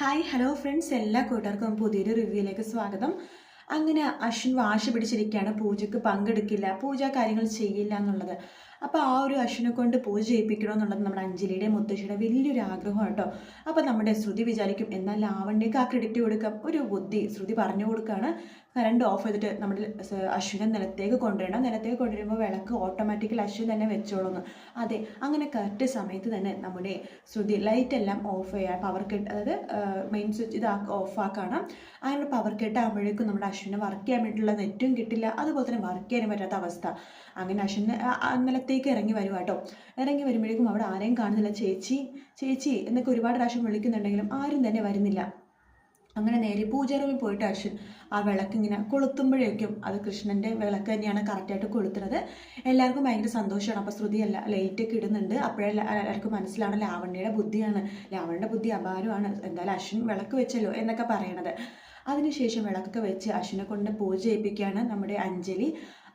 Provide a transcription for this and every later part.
Hi hello friends എല്ലാ കൂട്ടർക്കും പുതിയൊരു റിവ്യൂയിലേക്ക് സ്വാഗതം. അങ്ങനെ അശ്വിൻ വാശി പിടിച്ചിരിക്കുകയാണ്. പൂജയ്ക്ക് പങ്കെടുക്കില്ല. പൂജ കാര്യങ്ങൾ ചെയ്യില്ല എന്നുള്ളത്. അപ്പോൾ ആ ഒരു അശ്വിനെ കൊണ്ട് പൂജ ചെയ്യിപ്പിക്കണം എന്നുള്ളത് നമ്മുടെ അഞ്ജലിയുടെ മുത്തശ്ശിയുടെ വലിയൊരു ആഗ്രഹം കേട്ടോ. അപ്പോൾ നമ്മുടെ ശ്രുതി വിചാരിക്കും എന്നാൽ ലാവണ്യക്ക് ആ ക്രെഡിറ്റ് കൊടുക്കാം. ഒരു ബുദ്ധി ശ്രുതി പറഞ്ഞു കൊടുക്കുകയാണ്. കറണ്ട് ഓഫ് ചെയ്തിട്ട് നമ്മുടെ അശ്വിനെ നിലത്തേക്ക് കൊണ്ടുവരണം. നിലത്തേക്ക് കൊണ്ടുവരുമ്പോൾ വിളക്ക് ഓട്ടോമാറ്റിക്കലി അശ്വിൻ തന്നെ വെച്ചോളുന്നു. അതെ അങ്ങനെ കറക്റ്റ് സമയത്ത് തന്നെ നമ്മുടെ ശ്രുതി ലൈറ്റ് എല്ലാം ഓഫ് ചെയ്യാൻ പവർ കട്ട് അതായത് മെയിൻ സ്വിച്ച് ഇത് ഓഫ് ആക്കണം. അങ്ങനെ പവർ കട്ട് ആകുമ്പോഴേക്കും നമ്മുടെ അശ്വിനെ വർക്ക് ചെയ്യാൻ വേണ്ടിയിട്ടുള്ള നെറ്റും കിട്ടില്ല. അതുപോലെ തന്നെ വർക്ക് ചെയ്യാനും പറ്റാത്ത അവസ്ഥ. അങ്ങനെ അശ്വിനെ ആ- ആ നിലത്തേക്ക് ഇറങ്ങി വരും കേട്ടോ. ഇറങ്ങി വരുമ്പോഴേക്കും അവിടെ ആരെയും കാണുന്നില്ല. ചേച്ചി ചേച്ചി എന്നൊക്കെ ഒരുപാട് പ്രാവശ്യം വിളിക്കുന്നുണ്ടെങ്കിലും ആരും തന്നെ വരുന്നില്ല. അങ്ങനെ നേരെ പൂജാറൂമിൽ പോയിട്ട് അശ്വിൻ ആ വിളക്ക് ഇങ്ങനെ കൊളുത്തുമ്പോഴേക്കും അത് കൃഷ്ണന്റെ വിളക്ക് തന്നെയാണ് കറക്റ്റായിട്ട് കൊളുത്തുന്നത്. എല്ലാവർക്കും ഭയങ്കര സന്തോഷമാണ്. അപ്പോൾ ശ്രുതി എല്ലാ ലൈറ്റൊക്കെ ഇടുന്നുണ്ട്. അപ്പോഴേ എല്ലാവർക്കും മനസ്സിലാണ് ലാവണ്യയുടെ ബുദ്ധിയാണ്. ലാവണ്യയുടെ ബുദ്ധി അപാരമാണ്. എന്തായാലും അശ്വിൻ വിളക്ക് വെച്ചല്ലോ എന്നൊക്കെ പറയണത്. അതിനുശേഷം വിളക്കൊക്കെ വെച്ച് അശ്വിനെ കൊണ്ട് പൂജ ചെയ്യിപ്പിക്കുകയാണ് നമ്മുടെ അഞ്ജലി.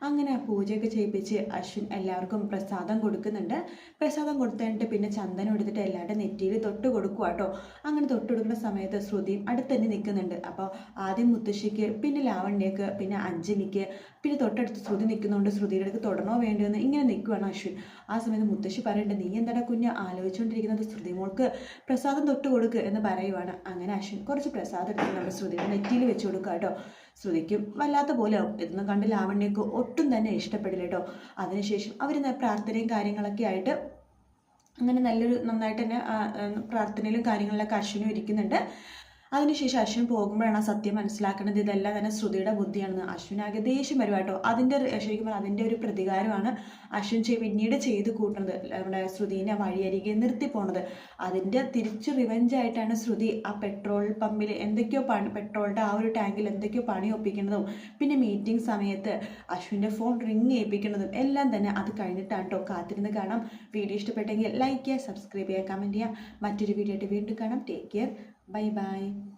അങ്ങനെ പൂജയൊക്കെ ചെയ്യിപ്പിച്ച് അശ്വിൻ എല്ലാവർക്കും പ്രസാദം കൊടുക്കുന്നുണ്ട്. പ്രസാദം കൊടുത്തിട്ട് പിന്നെ ചന്ദനം എടുത്തിട്ട് എല്ലാവരുടെ നെറ്റിയിൽ തൊട്ട് കൊടുക്കുക കേട്ടോ അങ്ങനെ തൊട്ട് കൊടുക്കുന്ന സമയത്ത് ശ്രുതിയും അടുത്ത് തന്നെ നിൽക്കുന്നുണ്ട്. അപ്പോൾ ആദ്യം മുത്തശ്ശിക്ക് പിന്നെ ലാവണ്യക്ക് പിന്നെ അഞ്ജലിക്ക് പിന്നെ തൊട്ടടുത്ത് ശ്രുതി നിൽക്കുന്നതുകൊണ്ട് ശ്രുതിയുടെ അടുത്ത് തൊടണോ വേണ്ടതെന്ന് ഇങ്ങനെ നിൽക്കുവാണ് അശ്വിൻ. ആ സമയത്ത് മുത്തശ്ശി പറയേണ്ടത് നീ എന്താടാ കുഞ്ഞ് ആലോചിച്ചുകൊണ്ടിരിക്കുന്നത് ശ്രുതി മോൾക്ക് പ്രസാദം തൊട്ട് കൊടുക്കുക എന്ന് പറയുവാണ്. അങ്ങനെ അശ്വിൻ കുറച്ച് പ്രസാദം എടുത്ത് നമ്മുടെ ശ്രുതിയുടെ നെറ്റിയിൽ വെച്ച് കൊടുക്കുക കേട്ടോ ശ്രുതിക്കും വല്ലാത്ത പോലെ ഇതൊന്നും കണ്ട് ലാവണ്യക്ക് തന്നെ ഇഷ്ടപ്പെടില്ല കേട്ടോ അതിനുശേഷം അവർ പ്രാർത്ഥനയും കാര്യങ്ങളൊക്കെ ആയിട്ട് അങ്ങനെ നല്ലൊരു നന്നായിട്ട് തന്നെ പ്രാർത്ഥനയിലും കാര്യങ്ങളിലൊക്കെ അശ്വിനും ഇരിക്കുന്നുണ്ട്. അതിനുശേഷം അശ്വിൻ പോകുമ്പോഴാണ് ആ സത്യം മനസ്സിലാക്കുന്നത് ഇതെല്ലാം തന്നെ ശ്രുതിയുടെ ബുദ്ധിയാണെന്ന് അശ്വിനാകെ ദേഷ്യം വരും കേട്ടോ. അതിന്റെ ശരിക്കും അതിന്റെ ഒരു പ്രതികാരമാണ് അശ്വിൻ ചെയ് പിന്നീട് ചെയ്ത് കൂട്ടുന്നത്. നമ്മുടെ ശ്രുതിനെ വഴിയരികെ നിർത്തി പോണത്. അതിന്റെ തിരിച്ച് റിവെഞ്ച് ആയിട്ടാണ് ശ്രുതി ആ പെട്രോൾ പമ്പിൽ എന്തൊക്കെയോ പണി പെട്രോളിന്റെ ആ ഒരു ടാങ്കിൽ എന്തൊക്കെയോ പണി ഒപ്പിക്കുന്നതും. പിന്നെ മീറ്റിംഗ് സമയത്ത് അശ്വിന്റെ ഫോൺ റിങ് ഏൽപ്പിക്കുന്നതും എല്ലാം തന്നെ അത് കഴിഞ്ഞിട്ടാണ് കേട്ടോ കാത്തിരുന്ന് കാണാം. വീഡിയോ ഇഷ്ടപ്പെട്ടെങ്കിൽ ലൈക്ക് ചെയ്യുക സബ്സ്ക്രൈബ് ചെയ്യുക കമന്റ് ചെയ്യുക. മറ്റൊരു വീഡിയോ ആയിട്ട് വീണ്ടും കാണാം. Take care 拜拜